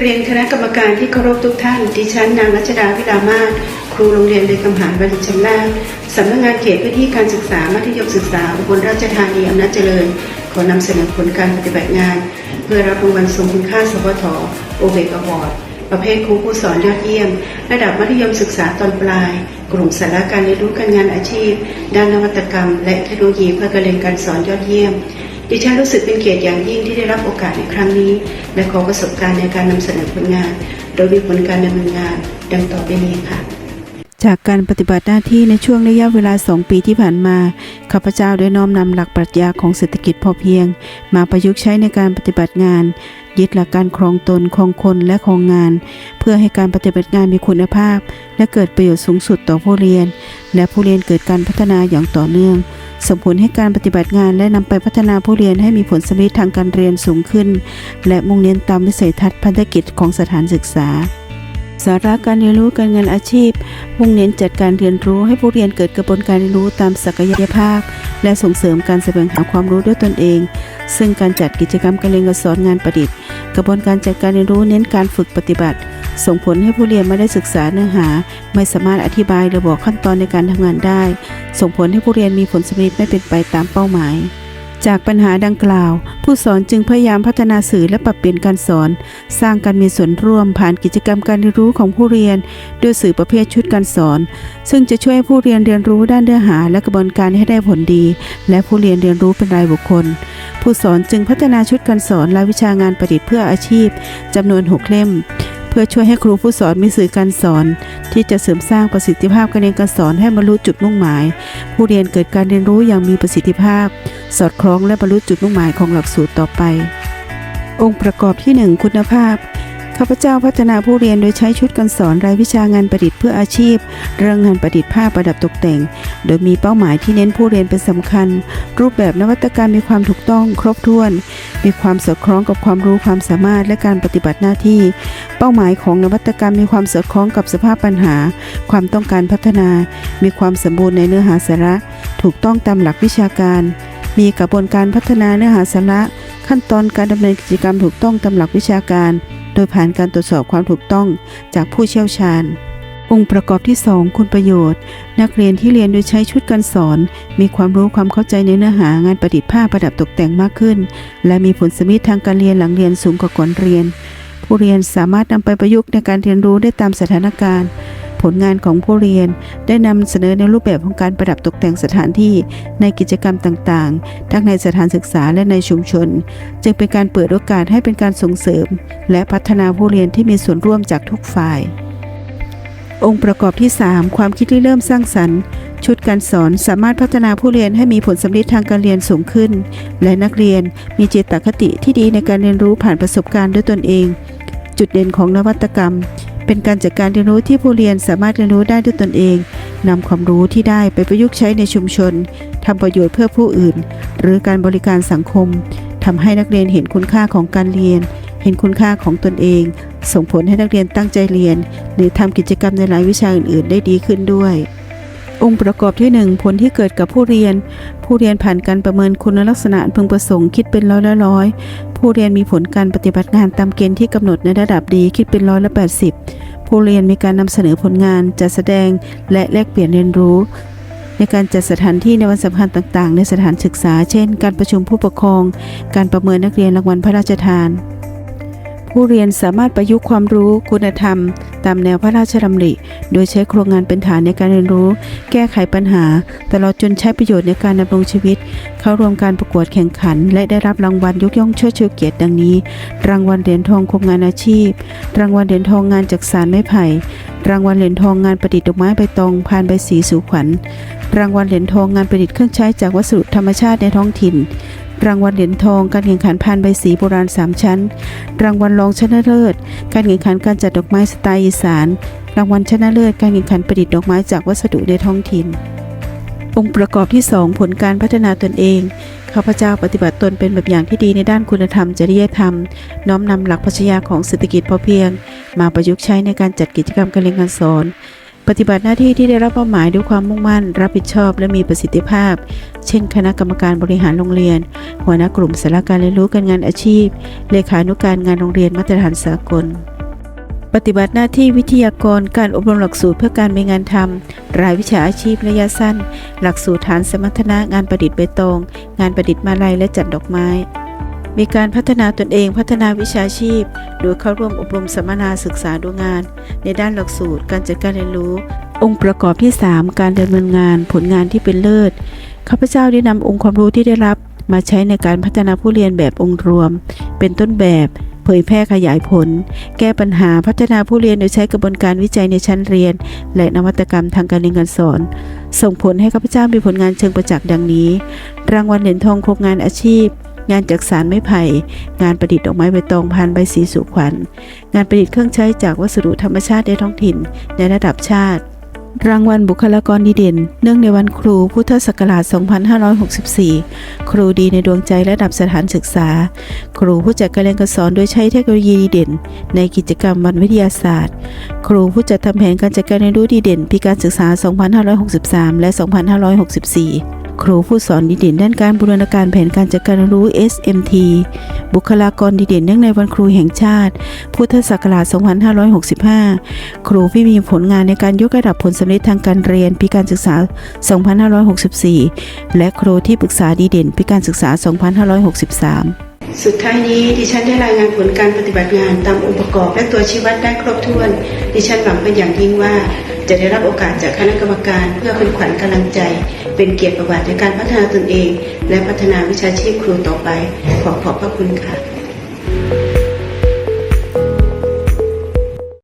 เรียนคณะกรรมการที่เคารพทุกท่าน ดิฉันนางรัชดาวิลามาศครูโรงเรียนเลยคำหารบริจำแรกสำนักงานเขตพื้นที่การศึกษามัธยมศึกษาอุบลราชธานีอำนาจเจริญ ขอนำเสนอผลการปฏิบัติงาน เพื่อรับรางวัลทรงคุณค่าสพทโอเบกอวอร์ดประเภทครูผู้สอนยอดเยี่ยม ระดับมัธยมศึกษาตอนปลาย กลุ่มสาระการเรียนรู้การงานอาชีพ ด้านนวัตกรรม และเทคโนโลยีเพื่อการเรียนการสอนยอดเยี่ยม ดิฉันรู้สึกเป็นเกียรติอย่างยิ่งที่ได้รับโอกาสในครั้งนี้ และขอประสบการณ์ในการนำเสนอผลงาน โดยมีผลการดำเนินงานดังต่อไปนี้ค่ะ จากการปฏิบัติหน้าที่ในช่วงระยะเวลา 2 ปีที่ผ่านมา ข้าพเจ้าได้น้อมนำหลักปรัชญาของเศรษฐกิจพอเพียง มาประยุกต์ใช้ในการปฏิบัติงาน ยึดหลักการครองตนครองคนและครองงาน เพื่อให้การปฏิบัติงานมีคุณภาพ และเกิดประโยชน์สูงสุดต่อผู้เรียน และผู้เรียนเกิดการพัฒนาอย่างต่อเนื่องส่งผลให้การปฏิบัติงานและนำไปพัฒนาผู้เรียนให้มีผลสำเร็จทางการเรียนสูงขึ้น และมุ่งเน้นตามวิสัยทัศน์พันธกิจของสถานศึกษา สาระการเรียนรู้การงานอาชีพ มุ่งเน้นจัดการเรียนรู้ให้ผู้เรียนเกิดกระบวนการเรียนรู้ตามศักยภาพ และส่งเสริมการแสวงหาความรู้ด้วยตนเอง ซึ่งการจัดกิจกรรมการเรียนการสอนงานประดิษฐ์ กระบวนการจัดการเรียนรู้เน้นการฝึกปฏิบัติ ส่งผลให้ผู้เรียนไม่ได้ศึกษาเนื้อหา ไม่สามารถอธิบายหรือบอกขั้นตอนในการทำงานได้ ส่งผลให้ผู้เรียนมีผลสำเร็จไม่เป็นไปตามเป้าหมาย จากปัญหาดังกล่าว ผู้สอนจึงพยายามพัฒนาสื่อและปรับเปลี่ยนการสอน สร้างการมีส่วนร่วมผ่านกิจกรรมการเรียนรู้ของผู้เรียนด้วยสื่อประเภทชุดการสอน ซึ่งจะช่วยให้ผู้เรียนเรียนรู้ด้านเนื้อหาและกระบวนการให้ได้ผลดี และผู้เรียนเรียนรู้เป็นรายบุคคล ผู้สอนจึงพัฒนาชุดการสอนและวิชางานประดิษฐ์เพื่ออาชีพจำนวน6เล่มเพื่อช่วยให้ครูผู้สอนมีสื่อการสอน ที่จะเสริมสร้างประสิทธิภาพการเรียนการสอนให้บรรลุจุดมุ่งหมาย ผู้เรียนเกิดการเรียนรู้อย่างมีประสิทธิภาพ สอดคล้องและบรรลุจุดมุ่งหมายของหลักสูตรต่อไป องค์ประกอบที่ 1 คุณภาพข้าพเจ้าพัฒนาผู้เรียนโดยใช้ชุดการสอนรายวิชางานประดิษฐ์เพื่ออาชีพ เรื่องงานประดิษฐ์ผ้าประดับตกแต่ง โดยมีเป้าหมายที่เน้นผู้เรียนเป็นสำคัญ รูปแบบนวัตกรรมมีความถูกต้องครบถ้วน มีความสอดคล้องกับความรู้ความสามารถและการปฏิบัติหน้าที่ เป้าหมายของนวัตกรรมมีความสอดคล้องกับสภาพปัญหา ความต้องการพัฒนา มีความสมบูรณ์ในเนื้อหาสาระ ถูกต้องตามหลักวิชาการ มีกระบวนการพัฒนาเนื้อหาสาระขั้นตอนการดำเนินกิจกรรมถูกต้องตามหลักวิชาการ โดยผ่านการตรวจสอบความถูกต้องจากผู้เชี่ยวชาญ องค์ประกอบที่ 2 คุณประโยชน์ นักเรียนที่เรียนโดยใช้ชุดการสอน มีความรู้ความเข้าใจในเนื้อหางานประดิษฐ์ผ้าประดับตกแต่งมากขึ้น และมีผลสมิททางการเรียนหลังเรียนสูงกว่าก่อนเรียน ผู้เรียนสามารถนำไปประยุกต์ในการเรียนรู้ได้ตามสถานการณ์ ผลงานของผู้เรียน ได้นำเสนอในรูปแบบของการประดับตกแต่งสถานที่ในกิจกรรมต่างๆ ทั้งในสถานศึกษาและในชุมชน จึงเป็นการเปิดโอกาสให้เป็นการส่งเสริม และพัฒนาผู้เรียนที่มีส่วนร่วมจากทุกฝ่าย องค์ประกอบที่ 3 ความคิดที่เริ่มสร้างสรรค์ชุดการสอนสามารถพัฒนาผู้เรียนให้มีผลสำเร็จทางการเรียนสูงขึ้น และนักเรียนมีเจตคติที่ดีในการเรียนรู้ผ่านประสบการณ์ด้วยตนเอง จุดเด่นของนวัตกรรม เป็นการจัดการเรียนรู้ที่ผู้เรียนสามารถเรียนรู้ได้ด้วยตนเองนำความรู้ที่ได้ไปประยุกต์ใช้ในชุมชนทำประโยชน์เพื่อผู้อื่น หรือการบริการสังคมทำให้นักเรียนเห็นคุณค่าของการเรียน เห็นคุณค่าของตนเอง ส่งผลให้นักเรียนตั้งใจเรียน หรือทำกิจกรรมในหลายวิชาอื่น ๆ ได้ดีขึ้นด้วย องค์ประกอบที่ 1 ผลที่เกิดกับผู้เรียน ผู้เรียนผ่านการประเมินคุณลักษณะพึงประสงค์คิดเป็นร้อยละร้อยผู้เรียนมีผลการปฏิบัติงานตามเกณฑ์ที่กำหนดในระดับดีคิดเป็นร้อยละ80 ผู้เรียนมีการนำเสนอผลงานจัดแสดงและแลกเปลี่ยนเรียนรู้ ในการจัดสถานที่ในวันสำคัญต่างๆ ในสถานศึกษา เช่น การประชุมผู้ปกครอง การประเมินนักเรียนรางวัลพระราชทานผู้เรียนสามารถประยุกต์ความรู้ คุณธรรม ตามแนวพระราชดำริ โดยใช้โครงงานเป็นฐานในการเรียนรู้ แก้ไขปัญหา ตลอดจนใช้ประโยชน์ในการดำรงชีวิต เข้าร่วมการประกวดแข่งขัน และได้รับรางวัลยกย่องเชิดชูเกียรติดังนี้ รางวัลเหรียญทองโครงงานอาชีพ รางวัลเหรียญทองงานจากสารไม้ไผ่ รางวัลเหรียญทองงานประดิษฐ์ดอกไม้ใบตองพานใบสีสู่ขวัญ รางวัลเหรียญทองงานประดิษฐ์เครื่องใช้จากวัสดุธรรมชาติในท้องถิ่น รางวัลเหรียญทอง การแข่งขันพานใบสีโบราณสามชั้น รางวัลรองชนะเลิศ การแข่งขันการจัดดอกไม้สไตล์อีสาน รางวัลชนะเลิศ การแข่งขันประดิษฐ์ดอกไม้จากวัสดุในท้องถิ่น องค์ประกอบที่ 2 ผลการพัฒนาตนเอง ข้าพเจ้าปฏิบัติตนเป็นแบบอย่างที่ดีในด้านคุณธรรม จริยธรรม น้อมนำหลักปรัชญาของเศรษฐกิจพอเพียง มาประยุกต์ใช้ในการจัดกิจกรรมการเรียนการสอน ปฏิบัติหน้าที่ที่ได้รับมอบหมายด้วยความมุ่งมั่น รับผิดชอบและมีประสิทธิภาพ เช่น คณะกรรมการบริหารโรงเรียน หัวหน้ากลุ่มสาระการเรียนรู้การงานอาชีพ เลขานุการงานโรงเรียนมาตรฐานสากล ปฏิบัติหน้าที่วิทยากรการอบรมหลักสูตรเพื่อการมีงานทำรายวิชาอาชีพระยะสั้น หลักสูตรฐานสมรรถนะงานประดิษฐ์ใบตอง งานประดิษฐ์มาลัยและจัดดอกไม้ มีการพัฒนาตนเองพัฒนาวิชาชีพ โดยเข้าร่วมอบรมสัมมนาศึกษาดูงาน ในด้านหลักสูตร การจัดการเรียนรู้ องค์ประกอบที่ 3 การดำเนินงานผลงานที่เป็นเลิศข้าพเจ้าได้นำองค์ความรู้ที่ได้รับ มาใช้ในการพัฒนาผู้เรียนแบบองค์รวม เป็นต้นแบบเผยแพร่ขยายผล แก้ปัญหาพัฒนาผู้เรียนโดยใช้กระบวนการวิจัยในชั้นเรียน และนวัตกรรมทางการเรียนการสอน ส่งผลให้ข้าพเจ้ามีผลงานเชิงประจักษ์ดังนี้ รางวัลเหรียญทองโครงงานอาชีพ งานจักสารไม้ไผ่ งานประดิษฐ์ดอกไม้ใบตองพันใบสีสุขวัญ งานประดิษฐ์เครื่องใช้จากวัสดุธรรมชาติในท้องถิ่นในระดับชาติ รางวัลบุคลากรดีเด่น เนื่องในวันครูพุทธศักราช 2564 ครูดีในดวงใจระดับสถานศึกษา ครูผู้จัดการเรียนการสอนโดยใช้เทคโนโลยีดีเด่น ในกิจกรรมวันวิทยาศาสตร์ ครูผู้จัดทำแผนการจัดการเรียนรู้ดีเด่นปีการศึกษา 2563 และ 2564 ครูผู้สอนดีเด่นด้านการบูรณาการแผนการจัดการเรียนรู้ SMT บุคลากรดีเด่นเนื่องในวันครูแห่งชาติ พุทธศักราช 2565 ครูที่มีผลงานในการยกระดับผลสำเร็จทางการเรียนปีการศึกษา 2564 และครูที่ปรึกษาดีเด่นปีการศึกษา 2563สุดท้ายนี้ดิฉันได้รายงานผลการปฏิบัติงานตามองค์ประกอบและตัวชี้วัดได้ครบถ้วน ดิฉันหวังเป็นอย่างยิ่งว่า จะได้รับโอกาสจากคณะกรรมการเพื่อเป็นขวัญกำลังใจ เป็นเกียรติประวัติในการพัฒนาตนเอง และพัฒนาวิชาชีพครูต่อไป ขอขอบพระคุณค่ะ